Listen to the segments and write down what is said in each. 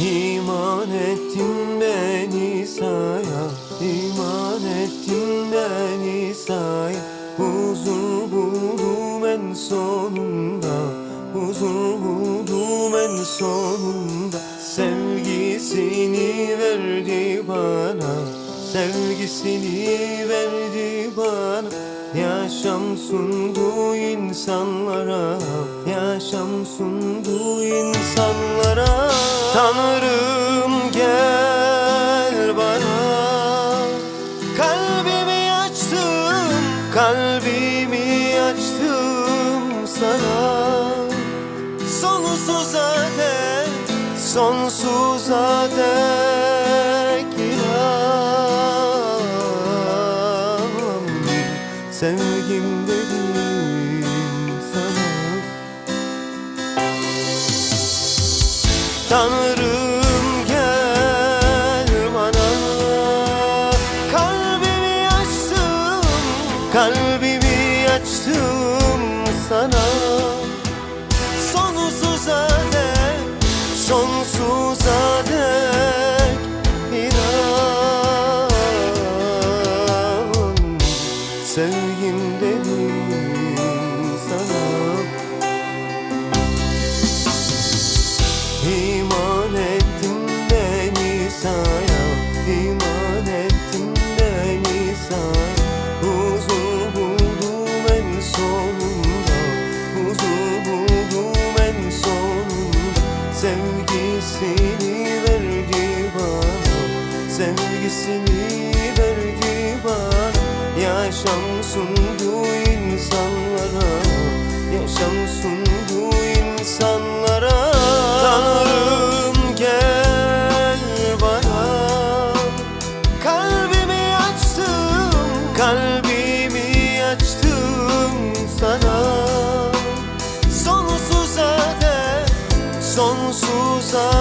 İman ettin beni saya İman ettin beni saya Huzur buldum en sonunda Huzur buldum en sonunda. Sevgisini verdi bana Sevgisini verdi bana. Yaşam sundu insanlara Yaşam sundu Tanrım gel bana. Kalbimi açtım, kalbimi açtım sana. Sonsuza dek, sonsuza inan. Sevgim Tanrım gel bana. Kalbimi açtım Kalbimi açtım sana Sevgisini verdi bana Yaşam sundu insanlara Yaşam sundu insanlara. Tanrım gel bana. Kalbimi açtım Kalbimi açtım sana. Sonsuza dek Sonsuza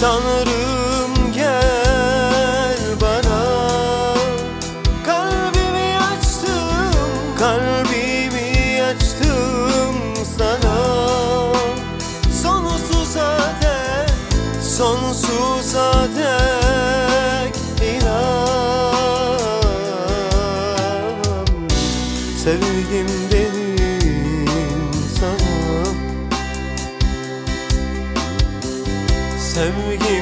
Tanrım gel bana. Kalbimi açtım Kalbimi açtım sana. Sonsuza dek Sonsuza dek inan. Sevgim Sevgim derin sana